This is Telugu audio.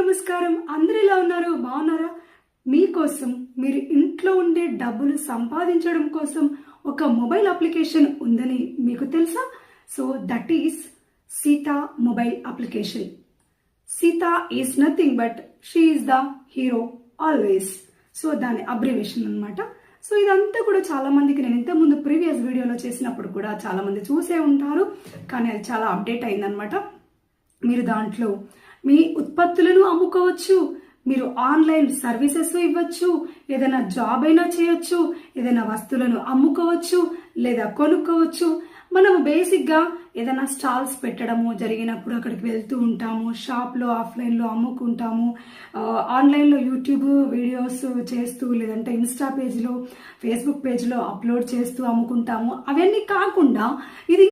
నమస్కారం. అందరు ఎలా ఉన్నారు? బాగున్నారా? మీకోసం మీరు ఇంట్లో ఉండే డబ్బులు సంపాదించడం కోసం ఒక మొబైల్ అప్లికేషన్ ఉందని మీకు తెలుసా? So that is Sita mobile application. Sita is nothing but she is the hero always so దాని అబ్రివేషన్ అనమాట సో ఇదంతా కూడా చాలా మందికి నేను ఇంతకుముందు ప్రీవియస్ వీడియోలో చేసినప్పుడు కూడా చాలా మంది చూసే ఉంటారు. కానీ అది చాలా అప్డేట్ అయిందనమాట మీరు దాంట్లో మీ ఉత్పత్తులను అమ్ముకోవచ్చు మీరు ఆన్లైన్ సర్వీసెస్ ఇవ్వచ్చు ఏదైనా జాబ్ అయినా చేయొచ్చు ఏదైనా వస్తువులను అమ్ముకోవచ్చు లేదా కొనుక్కోవచ్చు. మనం బేసిక్గా ఏదైనా స్టాల్స్ పెట్టడము జరిగినప్పుడు అక్కడికి వెళ్తూ ఉంటాము షాప్లో ఆఫ్లైన్లో అమ్ముకుంటాము. ఆన్లైన్లో యూట్యూబ్ వీడియోస్ చేస్తూ లేదంటే ఇన్స్టా పేజ్లో ఫేస్బుక్ పేజ్లో అప్లోడ్ చేస్తూ అమ్ముకుంటాము. అవన్నీ కాకుండా ఇది